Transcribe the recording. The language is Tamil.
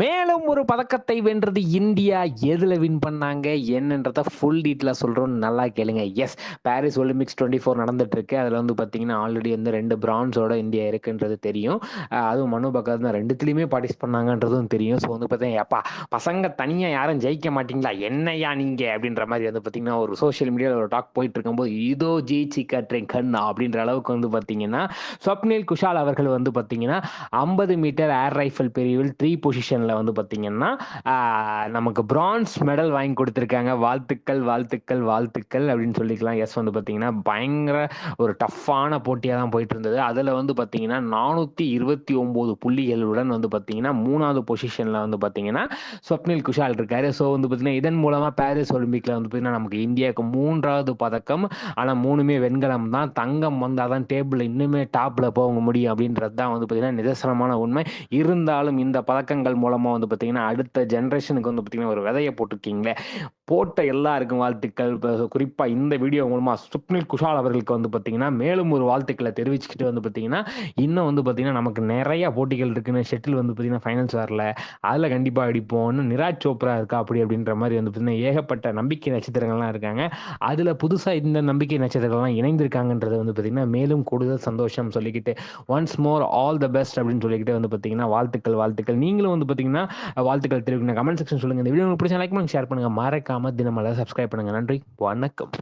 மேலும் ஒரு பதக்கத்தை வென்றது இந்தியா. எதில் வின் பண்ணாங்க? என்னன்றத ஃபுல் டீட்டெயிலாக சொல்கிறோம் நல்லா கேளுங்க. Yes Paris Olympics twenty four நடந்துட்டு இருக்கு அதில் வந்து பார்த்தீங்கன்னா ஆல்ரெடி வந்து ரெண்டு பிரான்ஸோட இந்தியா இருக்குன்றது தெரியும். அதுவும் மனு பக்கத்து தான் ரெண்டுத்துலேயுமே பார்ட்டிஸ் பண்ணாங்கன்றதும் தெரியும். ஸோ வந்து பார்த்தீங்கன்னா எப்பா பசங்க தனியாக யாரும் ஜெயிக்க மாட்டீங்களா? என்னையா நீங்கள் அப்படின்ற மாதிரி வந்து பார்த்தீங்கன்னா ஒரு சோஷியல் மீடியாவில் ஒரு டாக் போயிட்டு இருக்கும்போது இதோ ஜெயிச்சு காட்டுறேன் கண்ணா அப்படின்ற அளவுக்கு வந்து பார்த்தீங்கன்னா ஸ்வப்னில் குஷால் அவர்கள் வந்து பார்த்தீங்கன்னா ஐம்பது மீட்டர் ஏர் ரைஃபிள் பிரிவில் த்ரீ பொசிஷனில் வந்து பார்த்தீங்கன்னா நமக்கு பிரான்ஸ் மெடல் வாங்கி கொடுத்துருக்காங்க. வாழ்த்துக்கள் வாழ்த்துக்கள் வாழ்த்துக்கள் அப்படின்னு சொல்லிக்கலாம். எஸ் வந்து பார்த்தீங்கன்னா பயங்கர ஒரு டஃப்பான போட்டியாக தான் போயிட்டு இருந்தது அதில் வந்து பாத்தீங்கன்னா நானூற்றி இருபத்தி ஒம்பது புள்ளிகளுடன் வந்து பார்த்தீங்கன்னா மூணாவது பொசிஷனில் வந்து பாத்தீங்கன்னா ஸ்வப்னில் குஷால் இருக்காரு. ஸோ வந்து பாத்தீங்கன்னா இதன் மூலமாக பாரிஸ் ஒலிம்பிக்கில் வந்து பாத்தீங்கன்னா நமக்கு இந்தியாவுக்கு மூன்றாவது பதக்கம். ஆனால் மூணுமே வெண்கலம் தான். தங்கம் வந்தால் தான் டேபிள் இன்னுமே டாப்பில் போக முடியும் அப்படின்றது தான் வந்து பாத்தீங்கன்னா நிதர்சனமான உண்மை. இருந்தாலும் இந்த பதக்கங்கள் மூலமாக வந்து பாத்தீங்கன்னா அடுத்த ஜென்ரேஷனுக்கு வந்து பாத்தீங்கன்னா ஒரு விதையை போட்டிருக்கீங்களே? போட்ட எல்லாருக்கும் வாழ்த்துக்கள். குறிப்பாக இந்த வீடியோ மூலமாக சுப்னில் குஷால் அவர்களுக்கு வந்து பார்த்தீங்கன்னா மேலும் ஒரு வாழ்த்துக்களை தெரிவிச்சுக்கிட்டு வந்து பார்த்தீங்கன்னா இன்னும் வந்து பார்த்தீங்கன்னா நமக்கு நிறைய போட்டிகள் இருக்குன்னு ஷெட்டில் வந்து பார்த்தீங்கன்னா ஃபைனல்ஸ் வரல. அதில் கண்டிப்பாக அடிப்போம்னு நிராஜ் சோப்ரா இருக்கா அப்படி அப்படின்ற மாதிரி வந்து பார்த்தீங்கன்னா ஏகப்பட்ட நம்பிக்கை நட்சத்திரங்கள்லாம் இருக்காங்க. அதில் புதுசாக இந்த நம்பிக்கை நட்சத்திரங்கள்லாம் இணைந்திருக்காங்கன்றது வந்து பார்த்தீங்கன்னா மேலும் கூடுதல் சந்தோஷம் சொல்லிக்கிட்டு once more all the best அப்படின்னு சொல்லிக்கிட்டு வந்து பார்த்தீங்கன்னா வாழ்த்துக்கள் வாழ்த்துக்கள். நீங்களும் வந்து பார்த்தீங்கன்னா வாழ்த்துக்கள் தெரிவிக்கணும். கமெண்ட் செக்ஷன் சொல்லுங்கள் இந்த வீடியோ உங்களுக்கு பிடிச்ச லைக் பண்ணுங்க ஷேர் பண்ணுங்கள் மறக்காம தினமலை சப்ஸ்கிரைப் பண்ணுங்கள் நன்றி. வணக்கம்.